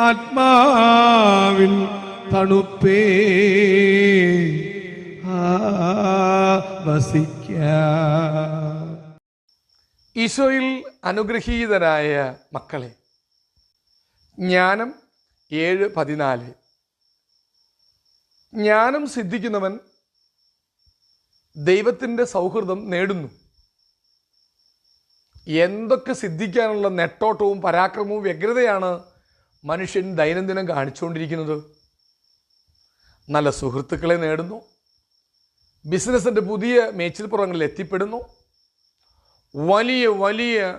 ആത്മാവിൻ തണുപ്പേ. വസിക്ക. ഈശോയിൽ അനുഗ്രഹീതരായ മക്കളെ ജ്ഞാനം ഏഴ് പതിനാല്. ജ്ഞാനം സിദ്ധിക്കുന്നവൻ ദൈവത്തിന്റെ സൗഹൃദം നേടുന്നു. എന്തൊക്കെ സിദ്ധിക്കാനുള്ള നെട്ടോട്ടവും പരാക്രമവും വ്യഗ്രതയാണ് മനുഷ്യൻ ദൈനംദിനം കാണിച്ചുകൊണ്ടിരിക്കുന്നത് നല്ല സുഹൃത്തുക്കളെ നേടുന്നു. ബിസിനസ്സിന്റെ പുതിയ മേച്ചിൽപ്പുറങ്ങളിൽ എത്തിപ്പെടുന്നു. വലിയ വലിയ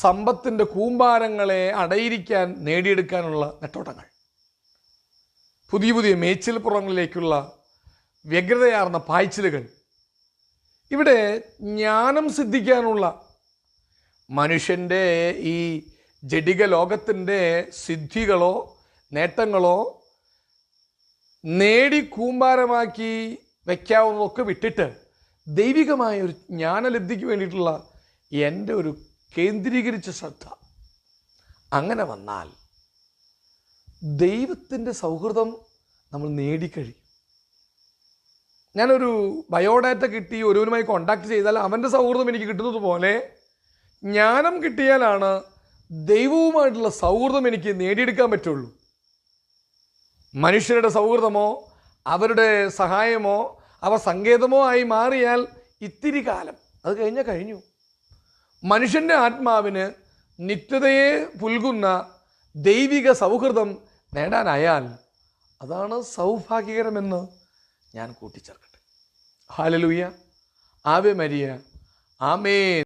സമ്പത്തിന്റെ കൂമ്പാരങ്ങളെ അടയിരിക്കാൻ നേടിയെടുക്കാനുള്ള നെട്ടോട്ടങ്ങൾ. പുതിയ പുതിയ മേച്ചിൽപ്പുറങ്ങളിലേക്കുള്ള വ്യഗ്രതയാർന്ന പായ്ച്ചിലുകൾ. ഇവിടെ ജ്ഞാനം സിദ്ധിക്കാനുള്ള മനുഷ്യന്റെ ഈ ജഡിക ലോകത്തിന്റെ സിദ്ധികളോ നേട്ടങ്ങളോ നേടി കൂമ്പാരമാക്കി വയ്ക്കാവുന്നതൊക്കെ വിട്ടിട്ട് ദൈവികമായ ഒരു ജ്ഞാനലബ്ധിക്ക് വേണ്ടിയിട്ടുള്ള എന്റെ ഒരു കേന്ദ്രീകരിച്ച ശ്രദ്ധ അങ്ങനെ വന്നാൽ ദൈവത്തിന്റെ സൗഹൃദം നമ്മൾ നേടിക്കഴിയും. ഞാനൊരു ബയോഡാറ്റ കിട്ടി ഒരുവനുമായി കോണ്ടാക്ട് ചെയ്താൽ അവന്റെ സൗഹൃദം എനിക്ക് കിട്ടുന്നത് പോലെ ജ്ഞാനം കിട്ടിയാലാണ് ദൈവവുമായിട്ടുള്ള സൗഹൃദം എനിക്ക് നേടിയെടുക്കാൻ പറ്റുള്ളൂ. മനുഷ്യരുടെ സൗഹൃദമോ അവരുടെ സഹായമോ അവ സങ്കേതമോ ആയി മാറിയാൽ ഇത്തിരി കാലം. അത് കഴിഞ്ഞാൽ കഴിഞ്ഞു. മനുഷ്യന്റെ ആത്മാവിന് നിത്യതയെ പുൽകുന്ന ദൈവിക സൗഹൃദം നേടാനായാൽ അതാണ് സൗഭാഗ്യകരമെന്ന് ഞാൻ കൂട്ടിച്ചേർക്കട്ടെ. ഹാലലൂയ ആവേ മരിയ ആമേൻ.